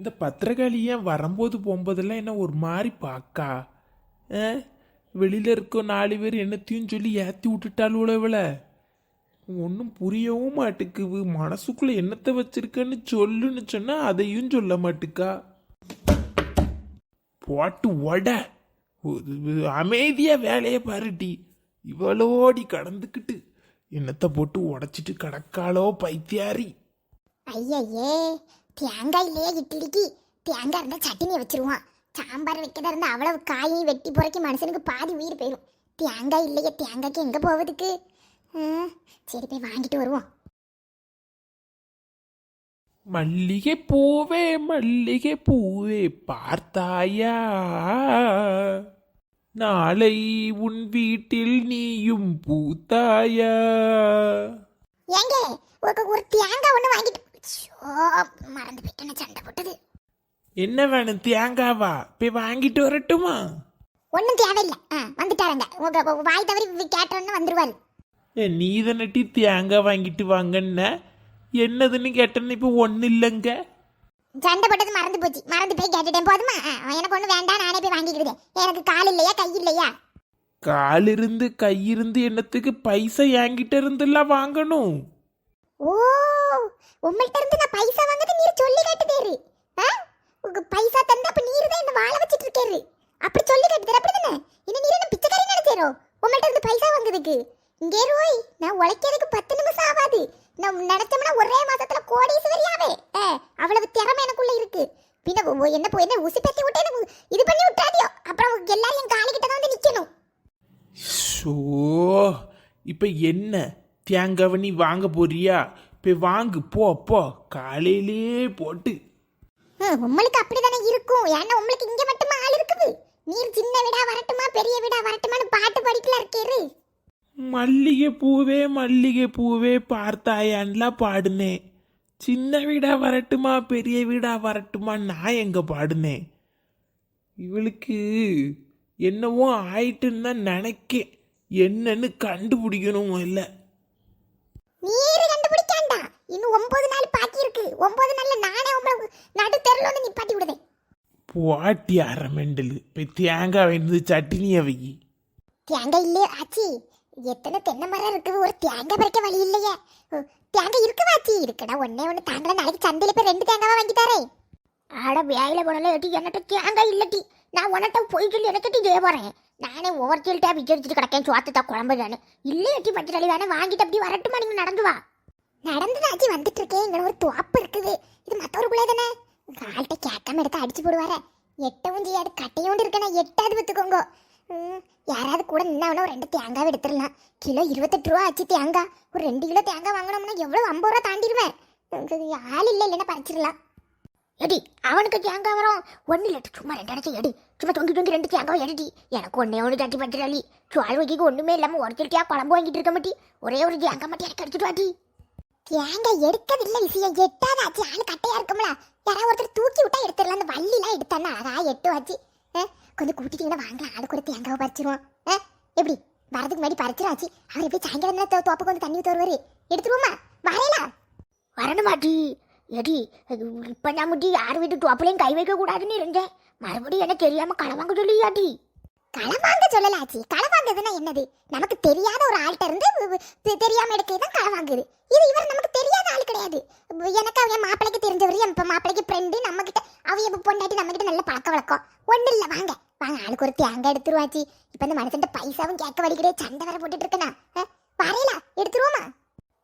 இந்த பத்திரகாளி ஏன் வரும்போது போகும்போதெல்லாம் என்ன ஒரு மாதிரி பார்க்கா ஆ? இருக்க நாலு பேர் என்னத்தையும் சொல்லி ஏற்றி விட்டுட்டாலும் இவளை. ஒன்றும் புரியவும் மாட்டுக்கு. மனசுக்குள்ளே என்னத்தை வச்சிருக்கன்னு சொல்லுன்னு சொன்னால் அதையும் சொல்ல மாட்டுக்கா? போட்டு ஒட. ஒரு வேலையை பாருட்டி இவளோடி கடந்துக்கிட்டு என்னத்தை போட்டு உடச்சிட்டு கடக்காளோ பைத்தியாரி? ஐயையே தேங்காய் இல்லையே இட்லிக்கு. தேங்காய் இருந்தால் சட்னி வச்சிருவான். சாம்பார் வைக்கிறதா இருந்தால் அவ்வளவு காயும் வெட்டி புறக்கி மனுஷனுக்கு பாதி உயிர் போயிடும் தேங்காய் இல்லையே தேங்காய்க்கு எங்கே போவதுக்கு சரி போய் வாங்கிட்டு வருவோம். மல்லிகை பூவே மல்லிகை பூவே பார்த்தாயா? நாளை உன் வீட்டில் நீயும் பூத்தாயா? ஏங்க ஒரு தேங்காய் ஒன்று வாங்கிட்டு ஷோ மறந்து போயிட்டேன்னு சண்டை போட்டது? என்ன வேணும் தேங்காவா? போய் வாங்கிட்டு வரட்டுமா? ஒன்றும் தேவையில்லை. ஆ வந்துட்டாருங்க உங்க வாய் தவறி கேட்டோன்னு வந்துருவாரு. ஏ, நீ தானட்டி தேங்காய் வாங்கிட்டு வாங்கன்ன? என்னதுன்னு கேட்டேன்னு இப்போ ஒன்றும் இல்லைங்க. சண்டை போட்டது மறந்து போச்சு. மறந்து போய் கேட்டுட்டேன். போதுமா? ஆ, எனக்கு ஒன்று வேண்டாம். நானே போய் வாங்கிக்கிறேன் எனக்கு கால் இல்லையா? கை இல்லையா? கால் இருந்து கை இருந்து என்னத்துக்கு பைசா என்கிட்ட இருந்தெல்லாம் வாங்கணும்? ஓ உங்கள்கிட்ட இருந்து நான் பைசா வாங்குறது நீர் சொல்லி கேட்டுதேரு ஆ? உங்க பைசா தந்தா அப்ப நீர் தான் இந்த வாழை வச்சிட்டு இருக்காரு. அப்படி சொல்லி கேட்டுதேரு அப்படி தானே என்ன நீர் என்ன பிச்சைக்காரி நினைச்சேரோ? உங்கள்கிட்ட இருந்து பைசா வாங்குறதுக்கு. இங்கே ரோய் நான் உழைக்கிறதுக்கு பத்து நிமிஷம் ஆகாது நான் நினைச்சோம்னா ஒரே மாசத்துல கோடீஸ்வரியாவே ஏ அவ்வளவு திறமை எனக்குள்ள இருக்கு. பின்ன என்ன போய் என்ன உசி பத்தி விட்டு எனக்கு இது பண்ணி விட்டாதியோ அப்புறம் எல்லாரும் என் காலிக்கிட்ட தான் வந்து நிக்கணும். ஸோ இப்போ என்ன? தேங்காவை நீ வாங்க போறியா? போய் வாங்கு போ போ காலையிலே போட்டு. உங்களுக்கு அப்படிதானே இருக்கும். ஏன்னா உங்களுக்கு இங்க மட்டுமா ஆள் இருக்குது? நீர் சின்ன வீடா வரட்டுமா பெரிய வீடா வரட்டுமான்னு பாட்டு படிக்கல இருக்கேரு. மல்லிகை பூவே மல்லிகை பூவே பார்த்தாயான்லாம் பாடுனேன். சின்ன வீடா வரட்டுமா பெரிய வீடா வரட்டுமா நான் எங்க பாடுனேன்? இவளுக்கு என்னவோ ஆயிட்டுன்னு தான் நினைக்கேன். என்னன்னு கண்டுபிடிக்கணும் இல்லை. நீர் இன்னும் ஒன்பது நாள் பாக்கி இருக்கு. ஒன்பது நாள்ல நானே உங்களை நடு தெருல வந்து நிப்பாட்டி விடுதேன். போட்டி அரை மெண்டலு. போய் தேங்காய் வேண்டியது சட்னியை வை. தேங்காய் இல்லையே ஆச்சி. எத்தனை தென்னை மரம் இருக்குது. ஒரு தேங்காய் பறிக்க வழி இல்லையே. தேங்காய் இருக்குவா ஆச்சி? இருக்குடா ஒன்னே ஒன்று தாங்கள நாளைக்கு சந்தையில போய் ரெண்டு தேங்காவா வாங்கி தரேன் ஆட வேலையில போனாலும் எட்டி என்னட்ட தேங்காய் இல்லட்டி. நான் உன்கிட்ட போய் சொல்லி எனக்கு ஜெய போறேன். நானே ஒவ்வொருத்தர்கிட்ட விஜயிச்சுட்டு கிடக்கேன் சுவாத்தத்தா குழம்பு நானு இல்லை எட்டி பச்சை வேணா வாங்கிட்டு அப்படியே வரட்டுமா நீங்க நடந்து வா. நடந்து ஆச்சி வந்துட்டு இருக்கேன் இங்க ஒரு துவாப்பு இருக்குது. இது மத்தவருக்குள்ளே தானே? கால்கிட்ட கேட்காம எடுத்து அடிச்சு போடுவார. எட்டவும் செய்யாது கட்டையோண்டு இருக்கேன்? எட்டாவது வித்துக்கோங்க. ம், யாராவது கூட நின்னா ஒரு ரெண்டு தேங்காய் எடுத்துடலாம். கிலோ இருபத்தெட்டு ரூபா ஆச்சு தேங்காய். ஒரு ரெண்டு கிலோ தேங்காய் வாங்கினோம்னா எவ்வளோ ஐம்பது ரூபா தாண்டிடுவேன் ஆள் இல்லை இல்லைன்னா பறிச்சிடலாம். எடி அவனுக்கு தேங்காய் வரும். ஒன்று இல்லை சும்மா ரெண்டு அடைச்சி எடி. சும்மா தொங்கி தொங்கி ரெண்டு தேங்காய் எடுடி. எனக்கு ஒன்றே ஒன்று தட்டி பச்சிடாளி சுவால் வைக்க ஒன்றுமே இல்லாமல் ஒருத்தருட்டியா குழம்பு வாங்கிட்டு இருக்க மாட்டி. ஒரே ஒரு தேங்காய் மட்டும் எனக்கு அடிச்சுட்டு வாட்டி தேங்காய் எடுக்கவில்லை? விஷயம் எட்டாதாச்சு ஆளு கட்டையா இருக்கும்ல. யாராவது ஒருத்தர் தூக்கி விட்டா எடுத்துடலாம். அந்த வள்ளிலாம் எடுத்தானா அதா எட்டு ஆச்சு. கொஞ்சம் கூட்டிட்டீங்கன்னா வாங்க ஆளுக்கு ஒரு தேங்காவை பறிச்சிருவோம் எப்படி? வரதுக்கு முன்னாடி பறிச்சிடாச்சு. அவர் எப்படி சாயங்காலம் தான் தோப்புக்கு வந்து தண்ணி தருவாரு எடுத்துருவோமா? வரையலா வரணும் மாட்டி எடி இப்ப நான் முட்டி யார் வீட்டு டோப்பிலையும் கை வைக்க கூடாதுன்னு இருந்தேன். மறுபடியும் என்ன தெரியாம களவாங்க சொல்லியாட்டி களவாங்க சொல்லலாச்சி. களை என்னது? நமக்கு தெரியாத ஒரு ஆள்கிட்ட இருந்து தெரியாம எடுக்கிறது தான் களை வாங்குது இது இவர் நமக்கு தெரியாத ஆள் கிடையாது. எனக்கு அவன் மாப்பிளைக்கு தெரிஞ்சவர் என் இப்ப மாப்பிளைக்கு ஃப்ரெண்டு நம்ம கிட்ட அவ இப்ப பொண்டாட்டி நம்ம கிட்ட நல்ல பழக்க வழக்கம்? ஒன்றும் இல்ல வாங்க. வாங்க ஆளுக்கு ஒரு தேங்காய் எடுத்துருவாச்சி. இப்ப இந்த மனுஷன் பைசாவும் கேட்க வலிக்கிறே சண்டை வர போட்டுட்டு இருக்கனா? வரையலா? எடுத்துருவோமா?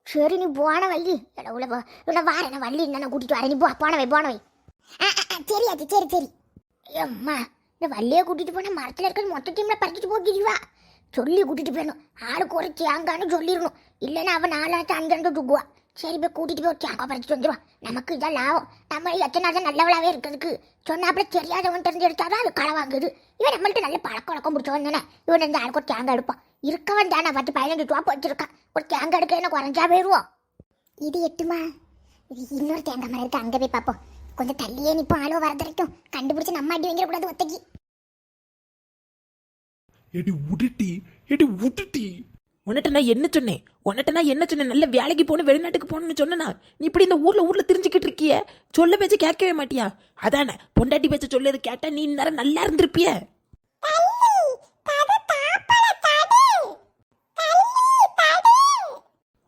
சரி நீ போன வள்ளி உள்ள உள்ள வாரேன் வள்ளி என்ன கூட்டிட்டு வரேன். நீ போ போனவை போனவை சரி ஆச்சி சரி சரி. அம்மா இந்த வள்ளியை கூட்டிகிட்டு போனால் மரத்தில் இருக்கிறது மொத்த டீமில் பறிச்சுட்டு போக்கிடுவா சொல்லி கூட்டிகிட்டு போயிடணும். ஆளுக்கு ஒரு தேங்கான்னு சொல்லிடணும். இல்லைன்னா அவன் நாலாச்சு அஞ்சாண்டு தூக்குவா. சரி போய் கூட்டிட்டு போய் தேங்காய் பறிச்சுட்டு வந்துடுவான் நமக்கு இதான் லாபம். நம்ம எத்தனை நாள் நல்லவளாகவே இருக்கிறதுக்கு? சொன்னாப்புல தெரியாதவன் தெரிஞ்சு எடுத்தாதான் அது களை வாங்குது. இவன் நம்மள்ட்ட நல்ல பழக்க வழக்கம் பிடிச்சவன் தானே. இவன் இந்த ஆளுக்கு ஒரு தேங்காய் எடுப்பான். இருக்கவன் தானே. பத்து பதினஞ்சு ரூபா போச்சிருக்கான் ஒரு தேங்காய் எடுக்க என்ன குறைஞ்சா போயிடுவோம் இது எட்டுமா? இது இன்னொரு தேங்காய் மரம் இருக்கு. அங்கே போய் பார்ப்போம். கொஞ்சம் தள்ளியே நிப்போம் ஆளோ வரது வரைக்கும். கண்டுபிடிச்சு நம்ம அடி வாங்கிடக்கூடாது ஒத்தக்கி. Eddy உடுட்டி eddy உடுட்டி. உன்கிட்ட நான் என்ன சொன்னேன் உன்கிட்ட நான் என்ன சொன்னேன் நல்ல வேலைக்கு போகணும் வெளிநாட்டுக்கு போகணும்னு சொன்னேனா? நீ இப்படி இந்த ஊர்ல ஊர்ல தெரிஞ்சுக்கிட்டு இருக்கிய? சொல்ல பேச்ச கேட்கவே மாட்டியா? அதானே பொண்டாட்டி பேச்ச சொல்லது கேட்டா நீ நேரம் நல்லா இருந்திருப்பிய?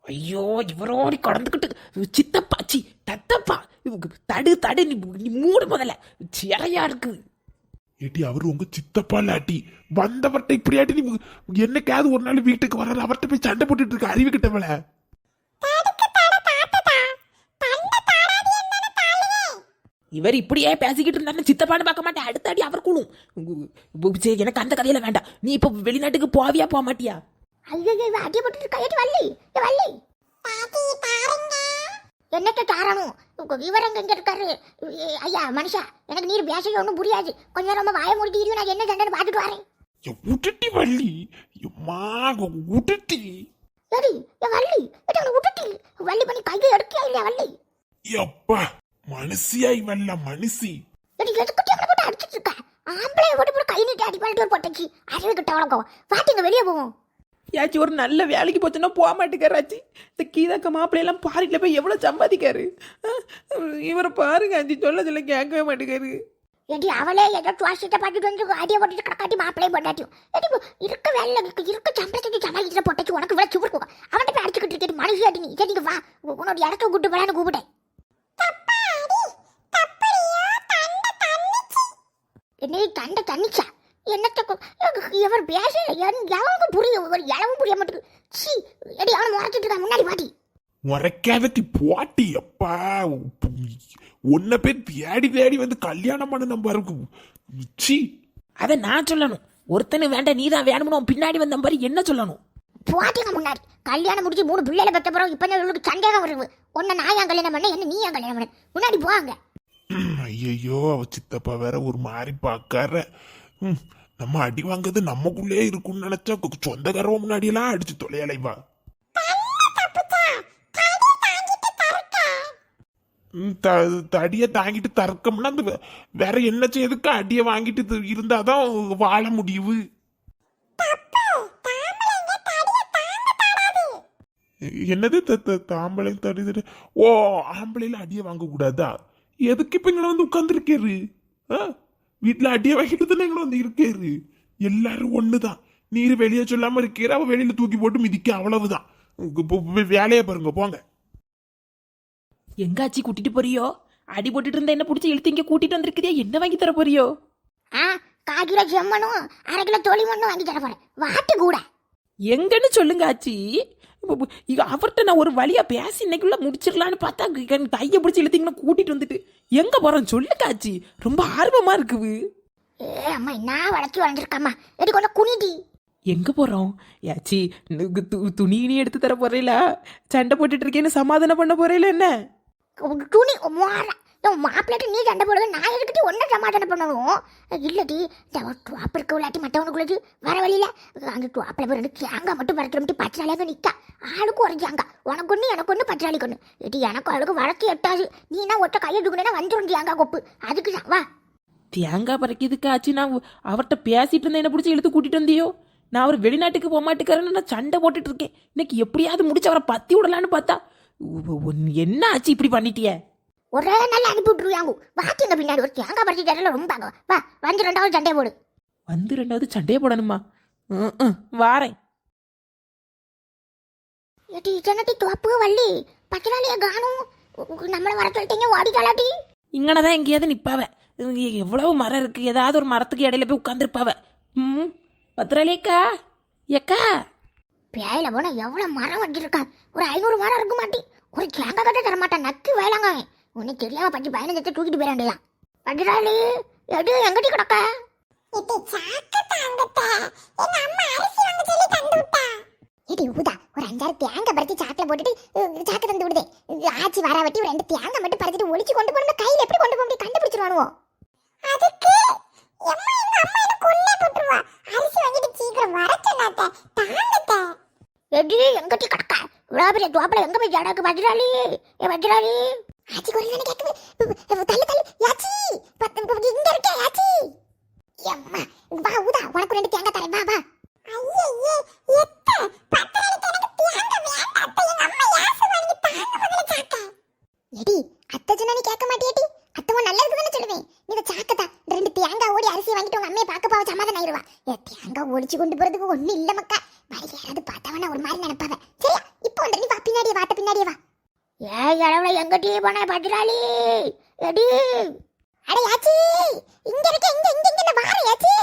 ஐயோ இவரோடி கடந்துக்கிட்டு சித்தப்பா சி தத்தப்பா. தடு தடு நீ நீ மூடு முதல்ல. சிறையா இருக்கு. ஏட்டி அவர் உங்க சித்தப்பா இல்லாட்டி வந்தவர்கிட்ட இப்படியாட்டி நீ என்னைக்காவது ஒரு நாள் வீட்டுக்கு வர்றாரு அவர்கிட்ட போய் சண்டை போட்டுட்டு இருக்க அறிவு கிட்டவள இவர் இப்படியே பேசிக்கிட்டு இருந்தாருன்னு சித்தப்பான்னு பார்க்க மாட்டேன். அடுத்த அடி அவர் கூடும். சரி எனக்கு அந்த கதையில வேண்டாம். நீ இப்போ வெளிநாட்டுக்கு போவியா போக மாட்டியா? அடிபட்டு கையெட்டு வள்ளி. ஏ வள்ளி. என்னத்த காரணம் உங்க விவரம் எங்க இருக்காரு. ஐயா மனுஷா எனக்கு நீர் பேசவே ஒன்றும் புரியாது. கொஞ்ச நேரம் வாய மூடிட்டு நான் என்ன சண்டைன்னு பார்த்துட்டு வரேன். விட்டுட்டி வள்ளி எம்மா விட்டுட்டி ஏடி ஏ வள்ளி ஏடி அவனை விட்டுட்டு வள்ளி பண்ணி கையை எடுக்கியா இல்லையா வள்ளி? எப்பா மனுஷியா இவல்ல மனுஷி. ஏடி எதுக்கிட்டே அவனை போட்டு அடிச்சிட்டு இருக்க? ஆம்பளை போட்டு போட்டு கை நீட்டி அடி பண்ணிட்டு ஒரு பொட்டச்சி. அறிவு கிட்ட வழக்கம் பாட்டிங்க வெளியே போவோம். யாச்சி ஒரு நல்ல வேலைக்கு போச்சுன்னா போக மாட்டேங்கிறாச்சி இந்த கீதாக்க மாப்பிள்ளையெல்லாம் பாரியில் போய் எவ்வளோ சம்பாதிக்காரு? இவரை பாருங்க ஆச்சி சொல்ல சொல்ல கேட்கவே மாட்டேங்காரு ஏடி அவளே ஏதோ துவாசத்தை பார்த்துட்டு வந்து அடியை போட்டுட்டு கிடக்காட்டி மாப்பிளையும் பொண்டாட்டியும். ஏடி இருக்க வேலை இருக்க சம்பளத்துக்கு சமாளிக்கிற பொட்டைக்கு உனக்கு இவ்வளோ சுவர் போகும். அவன்கிட்ட போய் அடிச்சுக்கிட்டு இருக்கேன் மனுஷி அடி நீ? சரி வா. உன்னோட இடத்த கூட்டு போலான்னு கூப்பிட்டேன். என்ன தண்டை தண்ணிச்சா என்னத்த இவர் பேச எவனுக்கு புரியும் ஒரு இளவும் புரிய மாட்டேங்குது. சி எடி அவனை முறைச்சிட்டு இருக்கான். முன்னாடி மாட்டி முறைக்காதட்டி போட்டி. அப்பா உன்னை பேர் தேடி தேடி வந்து கல்யாணம் பண்ண நம்ம இருக்கும் சி. அதை நான் சொல்லணும். ஒருத்தனு வேண்டாம் நீ தான் வேணும்னு பின்னாடி வந்த மாதிரி என்ன சொல்லணும்? போட்டிங்க முன்னாடி. கல்யாணம் முடிச்சு மூணு பிள்ளைகளை பெற்ற பிறகு இப்போ உங்களுக்கு சந்தேகம் வருது. உன்னை நான் ஏன் கல்யாணம் பண்ண என்ன நீ ஏன் கல்யாணம் பண்ண? முன்னாடி போவாங்க ஐயையோ அவ சித்தப்பா வேற ஒரு மாதிரி பார்க்கார ம், நம்ம அடி வாங்குறது நமக்குள்ளே இருக்கும்னு நினைச்சா சொந்தக்காரவ முன்னாடி எல்லாம் அடிச்சு தொலையலைவா? ம், த- தடியை தாங்கிட்டு தறக்கம்னா அந்த வேற என்ன செய்யறதுக்கு அடியை வாங்கிட்டு இருந்தாதான் வாழ முடியுது. என்னது த- த- தாம்பளை தடி தடி? ஓ ஆம்பளையில அடியை வாங்க கூடாதா எதுக்கு இப்ப இங்க வந்து உட்கார்ந்துருக்காரு? வீட்டுல அடியை வாங்கிட்டு தானே இங்க வந்து இருக்காரு. எல்லாரும் ஒண்ணுதான். நீர் வெளியே சொல்லாம இருக்கிற அவ வெளியில தூக்கி போட்டு மிதிக்க அவ்வளவுதான். வேலையை பாருங்க போங்க. எங்காச்சி கூட்டிட்டு போறியோ? அடி போட்டுட்டு இருந்தா என்ன பிடிச்சி இழுத்து இங்கே கூட்டிட்டு வந்திருக்கிறியா என்ன வாங்கி தர போறியோ? ஆ கால் கிலோ செம்மனும் அரை கிலோ தோழி மண்ணும் வாங்கி தர போறேன். வாட்டு கூட எங்கன்னு சொல்லுங்க ஆச்சி. அவர்கிட்ட நான் ஒரு வழியா பேசி இன்னைக்குள்ள முடிச்சிடலான்னு பார்த்தா கையை பிடிச்சி இழுத்தீங்கன்னா கூட்டிட்டு வந்துட்டு எங்க போறேன் சொல்லுங்க ஆச்சி. ரொம்ப ஆர்வமா இருக்குது. ஏ அம்மா என்ன வளர்ச்சி வளர்ந்துருக்காம்மா. எடி கொஞ்சம் குனிடி எங்க போறோம்? யாச்சி நுகு து- துணி கிணி எடுத்து தர போறீங்களா? சண்டை போட்டுட்டு இருக்கேன்னு சமாதானம் பண்ண போறீல என்ன? துணி மாப்பிள்ளைட்டு நீ சண்டை போடுறது நான் எதுக்கிட்டு ஒன்றும் சமாதானம் பண்ணணும். இல்லடி இந்த ஒரு டுவாப் இருக்க விளாட்டி மற்றவனுக்குள்ளது. வர வழியில அந்த டாப்பில் போய் ரெண்டு தேங்காய் மட்டும் பறிக்கிறோம்ட்டு பச்சையாளியாக நிற்கா ஆளுக்கு ஒரு தேங்காய். உனக்கு ஒன்று எனக்கு ஒன்று பச்சையாளி கொண்டு எடி எனக்கு அவளுக்கு வழக்கு எட்டாது. நீனா ஒற்ற கையை தூக்குனா வந்துடும் தேங்காய் கொப்பு. அதுக்கு தான் வா. தேங்காய் பறிக்கிறதுக்கு ஆச்சு. நான் அவர்கிட்ட பேசிட்டு இருந்தேன். என்ன பிடிச்சி இழுத்து கூட்டிட்டு வந்தியோ? நான் அவர் வெளிநாட்டுக்கு போக மாட்டேக்காரன்னு நான் சண்டை போட்டுட்டு இருக்கேன். இன்னைக்கு எப்படியாவது முடிச்சு அவரை பத்தி விடலான்னு பார்த்தா. என்ன ஆச்சு இப்படி பண்ணிட்டியே? ஒரே நாள் அனுப்பி விட்டுருவாங்க வாத்திங்க பின்னாடி ஒரு தேங்காய் பறிச்சு தரல ரொம்ப. வா. வந்து ரெண்டாவது சண்டையை போடு. வந்து ரெண்டாவது சண்டையே போடணுமா? வாரேன். ஏட்டி ஜனத்தி துவப்பு வள்ளி? பச்சையாளியை காணும்? நம்மளை வர சொல்லிட்டீங்க ஓடிக்கலாட்டி இங்கன தான் எங்கேயாவது இங்க எவ்வளவு மரம் இருக்கு. ஏதாவது ஒரு மரத்துக்கு இடையில போய் உட்காந்துருப்பாவ ம் பத்திராளியக்கா ஏக்கா பேயில போனா எவ்வளவு மரம் வச்சிருக்கான் ஒரு ஐநூறு மரம் இருக்க மாட்டி ஒரு தேங்காய் கட்ட தர மாட்டான் நக்கி வயலாங்க உன்னை தெரியாம பச்சு பயணத்தை தூக்கிட்டு போயிடாண்டியா பஜ்ராளி எடு எங்கடி கிடக்க? இது ஊதா ஒரு அஞ்சாறு தேங்காய் பறிச்சு சாக்கில் போட்டுட்டு சாக்கு தந்து விடுதே. ஆச்சி வர வட்டி ரெண்டு தேங்காய் மட்டும் பறிச்சுட்டு ஒளிச்சு கொண்டு போகணும் கையில் எப்படி கொண்டு போக முடியும்? கண்டுபிடிச்சிருவானுவோ. அதுக்கு எம்மா எங்க அம்மா என்ன கொல்லே போட்டுருவா. அரிசி வாங்கிட்டு சீக்கிரம் வர சொன்னாத்த தாங்கத்த. எடி எங்கட்டி கடக்க? இவ்வளோ பெரிய துவாப்பில் எங்க போய் ஜடக்கு வஜ்ராளி ஏ வஜ்ராளி ஆச்சி குரல் கேட்குது. தள்ளு தள்ளு. யாச்சி இங்க இருக்க யாச்சி. எம்மா வா ஊதா. உனக்கு ரெண்டு தேங்காய் தரேன். வா வா. ஐயே எப்ப? பத்து எடி அத்தை சொன்னா கேட்க மாட்டியேடி? அத்தவும் நல்லதுக்கு தானே சொல்லுவேன் இந்த ரெண்டு தேங்காய் ஓடி அரிசி வாங்கிட்டு உங்க அம்மையை பார்க்க போவ சமாதானம் ஆயிடுவா கொண்டு போறதுக்கு ஒன்றும் இல்லை மக்கா. வர யாராவது பார்த்தவனா ஒரு மாதிரி நினைப்பாவ. சரியா? இப்போ வந்துட்டு வா பின்னாடியே வாட்ட பின்னாடியே வா. ஏய் ஏ எங்க டீ போன பத்திராளி. எடி. அட யாச்சி இங்க இருக்க இங்க இங்க இங்க வார யாச்சி